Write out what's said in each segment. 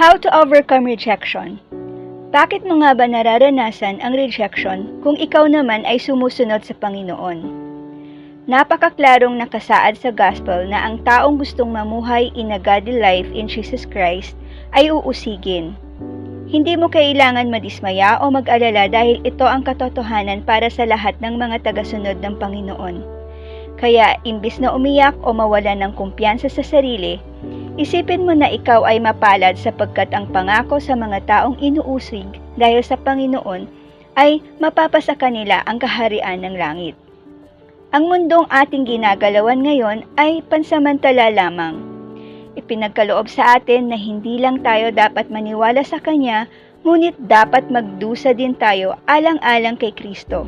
How to overcome rejection? Bakit mo nga ba nararanasan ang rejection kung ikaw naman ay sumusunod sa Panginoon? Napakaklarong nakasaad sa gospel na ang taong gustong mamuhay in a godly life in Jesus Christ ay uusigin. Hindi mo kailangan madismaya o mag-alala dahil ito ang katotohanan para sa lahat ng mga tagasunod ng Panginoon. Kaya imbis na umiyak o mawala ng kumpiyansa sa sarili, isipin mo na ikaw ay mapalad sapagkat ang pangako sa mga taong inuusig dahil sa Panginoon ay mapapasa kanila ang kaharian ng langit. Ang mundong ating ginagalawan ngayon ay pansamantala lamang. Ipinagkaloob sa atin na hindi lang tayo dapat maniwala sa Kanya, ngunit dapat magdusa din tayo alang-alang kay Kristo.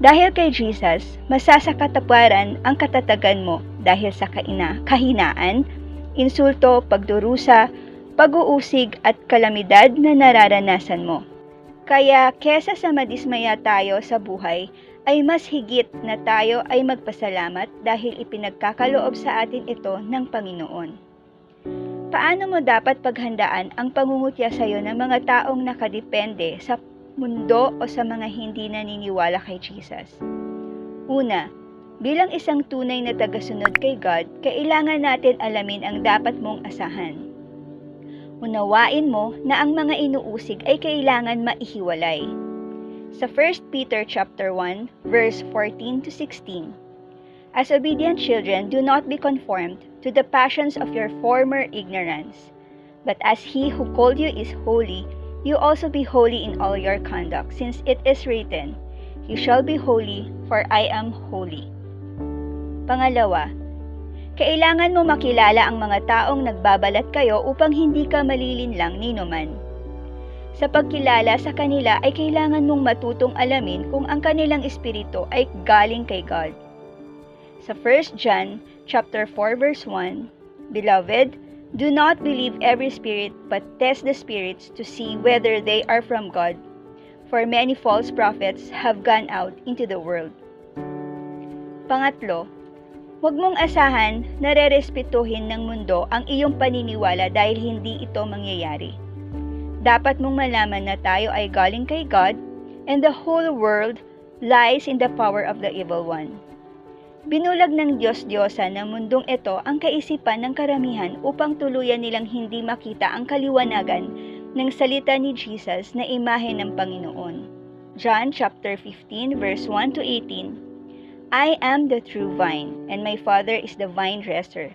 Dahil kay Jesus, masasakataparan ang katatagan mo dahil sa kaina, kahinaan, insulto, pagdurusa, pag-uusig at kalamidad na nararanasan mo. Kaya kesa sa madismaya tayo sa buhay, ay mas higit na tayo ay magpasalamat dahil ipinagkakaloob sa atin ito ng Panginoon. Paano mo dapat paghandaan ang pangungutya sa iyo ng mga taong nakadepende sa mundo o sa mga hindi naniniwala kay Jesus? Una, bilang isang tunay na tagasunod kay God, kailangan natin alamin ang dapat mong asahan. Unawain mo na ang mga inuusig ay kailangan maihiwalay. Sa 1 Peter chapter 1, verse 14 to 16, As obedient children, do not be conformed to the passions of your former ignorance, but as he who called you is holy, you also be holy in all your conduct, since it is written, You shall be holy, for I am holy. Pangalawa, kailangan mo makilala ang mga taong nagbabalat kayo upang hindi ka malilinlang ninuman. Sa pagkilala sa kanila ay kailangan mong matutong alamin kung ang kanilang espiritu ay galing kay God. Sa 1 John chapter 4 verse 1, Beloved, do not believe every spirit but test the spirits to see whether they are from God. For many false prophets have gone out into the world. Pangatlo, Huwag mong asahan na rerespetuhin ng mundo ang iyong paniniwala dahil hindi ito mangyayari. Dapat mong malaman na tayo ay galing kay God and the whole world lies in the power of the evil one. Binulag ng Diyos-Diyosa ng mundong ito ang kaisipan ng karamihan upang tuluyan nilang hindi makita ang kaliwanagan ng salita ni Jesus na imahe ng Panginoon. John chapter 15 verse 1 to 18 I am the true vine, and my Father is the vine dresser.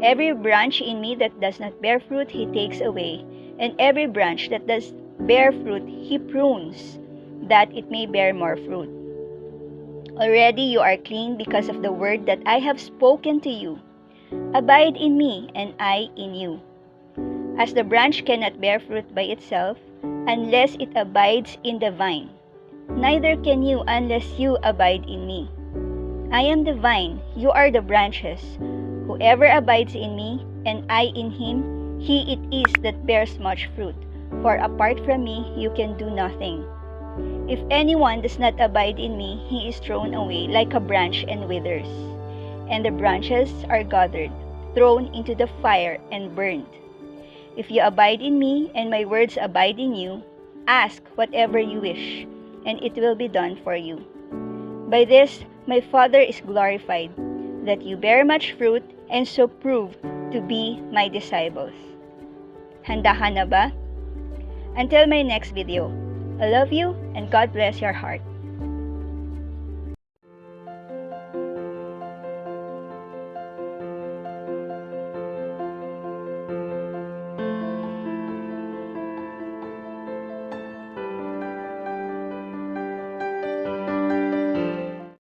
Every branch in me that does not bear fruit, he takes away, and every branch that does bear fruit, he prunes, that it may bear more fruit. Already you are clean because of the word that I have spoken to you. Abide in me, and I in you. As the branch cannot bear fruit by itself, unless it abides in the vine, neither can you unless you abide in me. I am the vine, you are the branches. Whoever abides in me, and I in him, he it is that bears much fruit. For apart from me, you can do nothing. If anyone does not abide in me, he is thrown away like a branch and withers. And the branches are gathered, thrown into the fire, and burned. If you abide in me, and my words abide in you, ask whatever you wish, and it will be done for you. By this, my Father is glorified, that you bear much fruit and so prove to be my disciples. Handa ka na ba? Until my next video, I love you and God bless your heart.